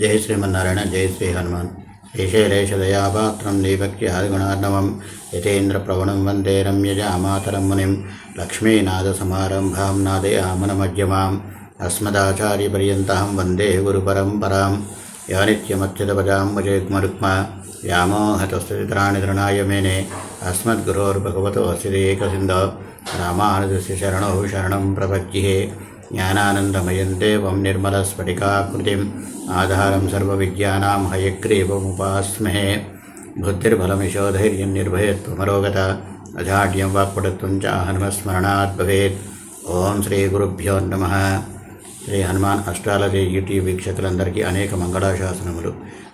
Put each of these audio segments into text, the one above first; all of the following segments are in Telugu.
ஜெய் ஸ்ரீமன்னாராயண ஜெய் ஸ்ரீ ஹனுமான் ஸ்ரீஷேலேஷதயாபாத்திரம் தீபக்தி ஆதிகுணார்ணவம் யதேந்திர பிரவணம் வந்தே ரம்யஜாமாதரம் முனிம் லக்ஷ்மீநாதசமாரம்பாம் நாதயாமனமஜ்யமாம் அஸ்மதாச்சாரியபரியந்தகம் வந்தே குருபரம்பராம் யானித்யமத்யுதபஜாம் வஜேக்மருக்மா व्यामोहतस्तुतितराणि तृणाय मेने अस्मद्गुरोर्भगवतो अस्ति एकसिन्धो रामानुजस्य शरणौ शरणं प्रपद्ये। జ్ఞానానందమయం దేవం నిర్మలస్ఫటికాకృతిం ఆధారం సర్వవిద్యానాం హయగ్రీవముపాస్మహే బుద్ధిర్బలమిశోధైర్యం నిర్భయత్వమరోగత అజాడ్యం వాక్పటత్వం చ హనుమస్మరణాత్ భవేత్ ఓం శ్రీ గురుభ్యో నమ శ్రీ హనుమాన్ అష్టాలజీ యూట్యూబ్ వీక్షకులందరికీ అనేక మంగళాశాసనములు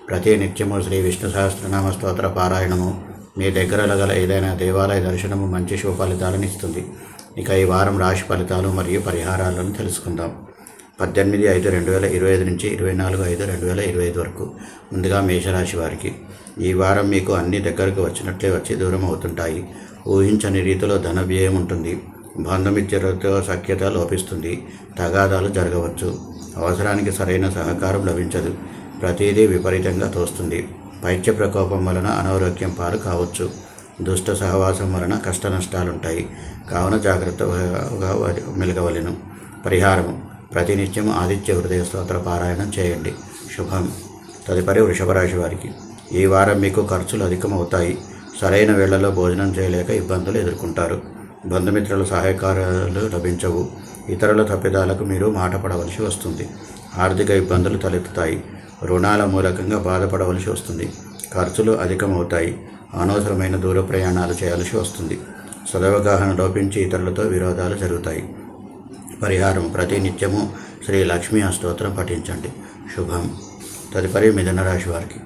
ప్రతి నిత్యము శ్రీ విష్ణు సహస్రనామ స్తోత్ర పారాయణము మీ దగ్గరలో గల ఏదైనా దేవాలయ దర్శనము మంచి శుభ ఫలితాలను ఇస్తుంది. ఇక ఈ వారం రాశి ఫలితాలు మరియు పరిహారాలను తెలుసుకుందాం. పద్దెనిమిది ఐదు రెండు వేల ఇరవై ఐదు నుంచి ఇరవై నాలుగు ఐదు రెండు వేల ఇరవై ఐదు వరకు ముందుగా మేషరాశి వారికి. ఈ వారం మీకు అన్ని దగ్గరకు వచ్చినట్లే వచ్చి దూరం అవుతుంటాయి. ఊహించని రీతిలో ధన వ్యయం ఉంటుంది. బంధుమిత్రులతో సఖ్యత లోపిస్తుంది. తగాదాలు జరగవచ్చు. అవసరానికి సరైన సహకారం లభించదు. ప్రతిదీ విపరీతంగా తోస్తుంది. పైత్య ప్రకోపం వలన అనారోగ్యం పాలు కావచ్చు. దుష్ట సహవాసం వలన కష్ట నష్టాలుంటాయి. కావున జాగ్రత్తగా మెలగవలను. పరిహారము. ప్రతినిత్యం ఆదిత్య హృదయ స్తోత్ర పారాయణం చేయండి. శుభం. తదుపరి వృషభరాశి వారికి. ఈ వారం మీకు ఖర్చులు అధికమవుతాయి. సరైన వేళలో భోజనం చేయలేక ఇబ్బందులు ఎదుర్కొంటారు. బంధుమిత్రుల సహాయకారాలు లభించవు. ఇతరుల తప్పిదాలకు మీరు మాట పడవలసి వస్తుంది. ఆర్థిక ఇబ్బందులు తలెత్తుతాయి. రుణాల మూలకంగా బాధపడవలసి వస్తుంది. ఖర్చులు అధికమవుతాయి. అనవసరమైన దూర ప్రయాణాలు చేయాల్సి వస్తుంది. సదవగాహన లోపించి ఇతరులతో విరోధాలు జరుగుతాయి. పరిహారం ప్రతి నిత్యము శ్రీ లక్ష్మీ అస్తోత్రం పఠించండి. శుభం. తదుపరి మిథునరాశి వారికి.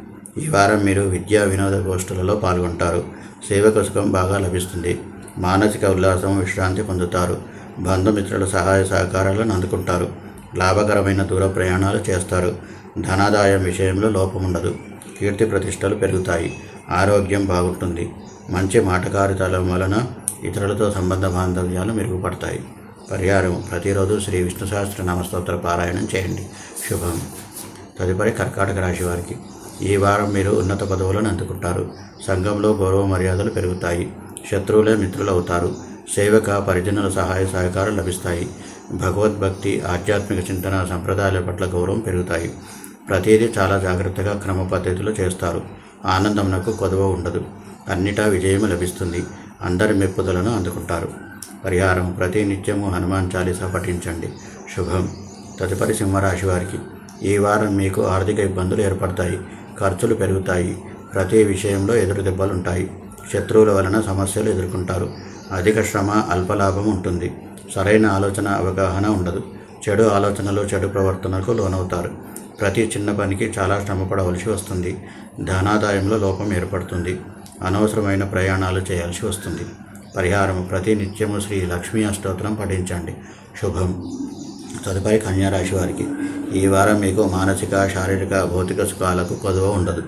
ఈ వారం మీరు విద్యా వినోద గోష్ఠులలో పాల్గొంటారు. సేవక సుఖం బాగా లభిస్తుంది. మానసిక ఉల్లాసం విశ్రాంతి పొందుతారు. బంధుమిత్రుల సహాయ సహకారాలను అందుకుంటారు. లాభకరమైన దూర ప్రయాణాలు చేస్తారు. ధనాదాయం విషయంలో లోపం ఉండదు కీర్తి ప్రతిష్టలు పెరుగుతాయి. ఆరోగ్యం బాగుంటుంది. మంచి మాటకారితలం వలన ఇతరులతో సంబంధ బాంధవ్యాలు మెరుగుపడతాయి. పరిహారం ప్రతిరోజు శ్రీ విష్ణు సహస్ర నామస్తోత్ర పారాయణం చేయండి. శుభం. తదుపరి కర్కాటక రాశి వారికి. ఈ వారం మీరు ఉన్నత పదవులను అందుకుంటారు. సంఘంలో గౌరవ మర్యాదలు పెరుగుతాయి. శత్రువులే మిత్రులు అవుతారు సేవక పరిజనుల సహాయ సహకారం లభిస్తాయి. భగవద్భక్తి ఆధ్యాత్మిక చింతన సంప్రదాయాల పట్ల గౌరవం పెరుగుతాయి. ప్రతిదీ చాలా జాగ్రత్తగా క్రమ పద్ధతిలో చేస్తారు. ఆనందమునకు కొదవ ఉండదు. అన్నిటా విజయం లభిస్తుంది. అందరి మెప్పుదలను అందుకుంటారు. పరిహారం ప్రతి నిత్యము హనుమాన్ చాలీసా పఠించండి. శుభం. తదుపరి సింహరాశి వారికి. ఈ వారం మీకు ఆర్థిక ఇబ్బందులు ఏర్పడతాయి. ఖర్చులు పెరుగుతాయి. ప్రతి విషయంలో ఎదురు దెబ్బలుంటాయి. శత్రువుల వలన సమస్యలు ఎదుర్కొంటారు. అధిక శ్రమ అల్పలాభం ఉంటుంది. సరైన ఆలోచన అవగాహన ఉండదు. చెడు ఆలోచనలు చెడు ప్రవర్తనకు లోనవుతారు. ప్రతి చిన్న పనికి చాలా శ్రమపడవలసి వస్తుంది. ధనాదాయంలో లోపం ఏర్పడుతుంది. అనవసరమైన ప్రయాణాలు చేయాల్సి వస్తుంది. పరిహారం ప్రతి నిత్యము శ్రీ లక్ష్మీ అష్టోత్తరం పఠించండి. శుభం. తదుపరి కన్యారాశి వారికి. ఈ వారం మీకు మానసిక శారీరక భౌతిక సుఖాలకు కొదవ ఉండదు.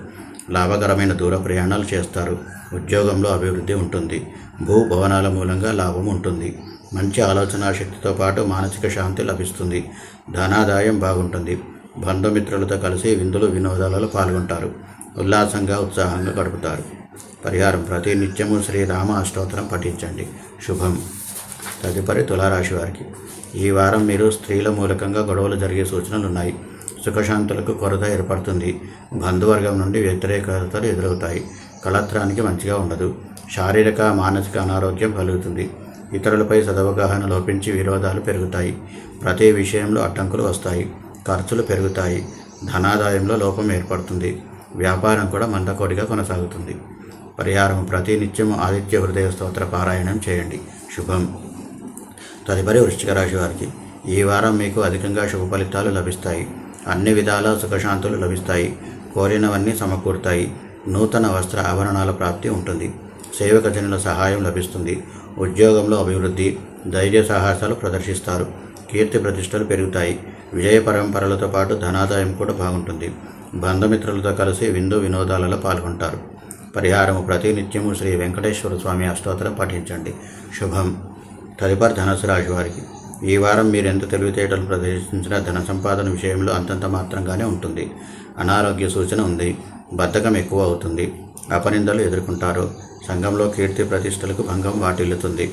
లాభకరమైన దూర ప్రయాణాలు చేస్తారు. ఉద్యోగంలో అభివృద్ధి ఉంటుంది. భూ భవనాల మూలంగా లాభం ఉంటుంది. మంచి ఆలోచన శక్తితో పాటు మానసిక శాంతి లభిస్తుంది. ధనాదాయం బాగుంటుంది. బంధుమిత్రులతో కలిసి విందులు వినోదాలలో పాల్గొంటారు. ఉల్లాసంగా ఉత్సాహంగా గడుపుతారు. పరిహారం ప్రతి నిత్యము శ్రీ రామ అష్టోత్తరం పఠించండి. శుభం. తదుపరి తులారాశి వారికి. ఈ వారం మీరు స్త్రీల మూలకంగా గొడవలు జరిగే సూచనలు ఉన్నాయి సుఖశాంతులకు కొరత ఏర్పడుతుంది. బంధువర్గం నుండి వ్యతిరేకతలు ఎదురవుతాయి. కళత్రానికి మంచిగా ఉండదు. శారీరక మానసిక అనారోగ్యం కలుగుతుంది. ఇతరులపై సదవగాహన లోపించి విరోధాలు పెరుగుతాయి. ప్రతి విషయంలో అడ్డంకులు వస్తాయి. ఖర్చులు పెరుగుతాయి. ధనాదాయంలో లోపం ఏర్పడుతుంది. వ్యాపారం కూడా మందకోడిగా కొనసాగుతుంది. పరిహారం ప్రతి నిత్యం ఆదిత్య హృదయ స్తోత్ర పారాయణం చేయండి. శుభం. తదుపరి వృశ్చిక రాశి వారికి ఈ వారం మీకు అధికంగా శుభ ఫలితాలు లభిస్తాయి. అన్ని విధాల సుఖశాంతులు లభిస్తాయి. కోరినవన్నీ సమకూరుతాయి. నూతన వస్త్ర ఆభరణాల ప్రాప్తి ఉంటుంది. సేవక జనుల సహాయం లభిస్తుంది. ఉద్యోగంలో అభివృద్ధి ధైర్య సాహసాలు ప్రదర్శిస్తారు. కీర్తి ప్రతిష్టలు పెరుగుతాయి. విజయ పరంపరలతో పాటు ధనాదాయం కూడా బాగుంటుంది. బంధుమిత్రులతో కలిసి విందు వినోదాలలో పాల్గొంటారు. పరిహారము ప్రతి నిత్యము శ్రీ వెంకటేశ్వర స్వామి అష్టోత్తరం పఠించండి శుభం. తదుపరి ధనుసు రాశి వారికి. ఈ వారం మీరు ఎంత తెలివితేటలు ప్రదర్శించినా ధన సంపాదన విషయంలో అంతంత మాత్రంగానే ఉంటుంది. అనారోగ్య సూచన ఉంది. బద్ధకం ఎక్కువ అవుతుంది. అపనిందలు ఎదుర్కొంటారు. సంఘంలో కీర్తి ప్రతిష్టలకు భంగం వాటిల్లుతుంది.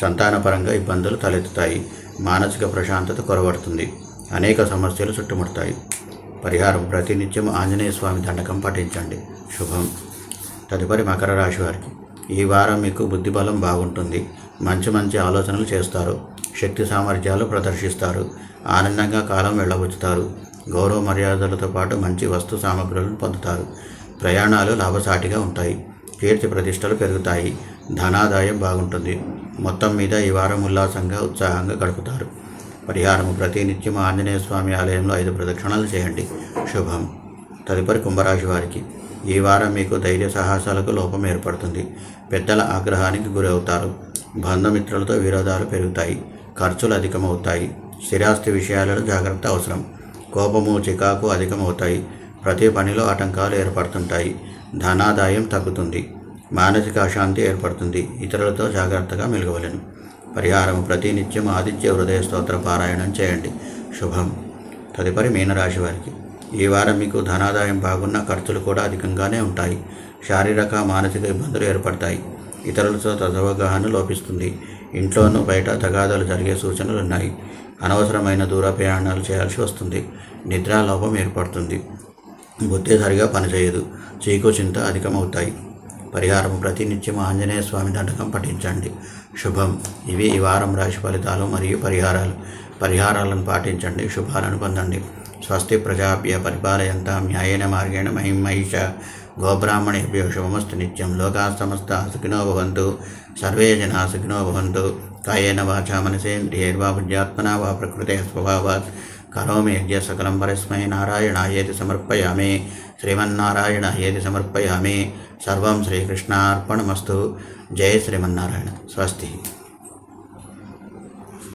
సంతానపరంగా ఇబ్బందులు తలెత్తుతాయి. మానసిక ప్రశాంతత కొరవడుతుంది. అనేక సమస్యలు చుట్టుముడతాయి. పరిహారం ప్రతినిత్యం ఆంజనేయ స్వామి దండకం పఠించండి. శుభం. తదుపరి మకర రాశి వారికి. ఈ వారం మీకు బుద్ధిబలం బాగుంటుంది. మంచి మంచి ఆలోచనలు చేస్తారు. శక్తి సామర్థ్యాలు ప్రదర్శిస్తారు. ఆనందంగా కాలం వెళ్ళబుచ్చుతారు గౌరవ మర్యాదలతో పాటు మంచి వస్తు సామగ్రులను పొందుతారు. ప్రయాణాలు లాభసాటిగా ఉంటాయి. కీర్తి ప్రతిష్టలు పెరుగుతాయి. ధనాదాయం బాగుంటుంది. మొత్తం మీద ఈ వారం ఉల్లాసంగా ఉత్సాహంగా గడుపుతారు. పరిహారము ప్రతినిత్యం ఆంజనేయ స్వామి ఆలయంలో ఐదు ప్రదక్షిణలు చేయండి. శుభం. తదుపరి కుంభరాశి వారికి ఈ వారం మీకు ధైర్య సాహసాలకు లోపం ఏర్పడుతుంది. పెద్దల ఆగ్రహానికి గురవుతారు. బంధుమిత్రులతో విరోధాలు పెరుగుతాయి. ఖర్చులు అధికమవుతాయి. స్థిరాస్తి విషయాలలో జాగ్రత్త అవసరం. కోపము చికాకు అధికమవుతాయి. ప్రతి పనిలో ఆటంకాలు ఏర్పడుతుంటాయి. ధనాదాయం తగ్గుతుంది. మానసిక అశాంతి ఏర్పడుతుంది. ఇతరులతో జాగ్రత్తగా మెలుగవలను. పరిహారం ప్రతినిత్యం ఆదిత్య హృదయ స్తోత్ర పారాయణం చేయండి. శుభం. తదుపరి మీనరాశి వారికి. ఈ వారం మీకు ధనాదాయం బాగున్న ఖర్చులు కూడా అధికంగానే ఉంటాయి. శారీరక మానసిక ఇబ్బందులు ఏర్పడతాయి. ఇతరులతో తదవగాహన లోపిస్తుంది. ఇంట్లోనూ బయట తగాదాలు జరిగే సూచనలు ఉన్నాయి. అనవసరమైన దూర ప్రయాణాలు చేయాల్సి వస్తుంది. నిద్రాలోపం ఏర్పడుతుంది. బుద్ధి సరిగా పనిచేయదు. చీకు చింత అధికమవుతాయి. పరిహారం ప్రతినిత్యం ఆంజనేయ స్వామి దండకం పఠించండి. శుభం. ఇవి ఈ వారం రాశి ఫలితాలు మరియు పరిహారాలు. పరిహారాలను పాటించండి. శుభాలను పొందండి. స్వస్తి ప్రజాభ్య పరిపాలయంతా న్యాయేన మార్గేణ మహిం మహిష గోబ్రాహ్మణేభ్యో శుభమస్తు నిత్యం. లోకా సమస్త సుఖినో భవంతు. సర్వే జనా సుఖినో భవంతు. కాయేన వాచా మనసేంద్రియైర్వా బుద్ధ్యాత్మనా వా ప్రకృతే స్వభావాత్. కరోమి సకలం పరస్మై నారాయణాయేతి సమర్పయామి శ్రీమన్నారాయణాయేతి సమర్పయామి సర్వం శ్రీకృష్ణార్పణమస్తు జయ శ్రీమన్నారాయణ స్వస్తి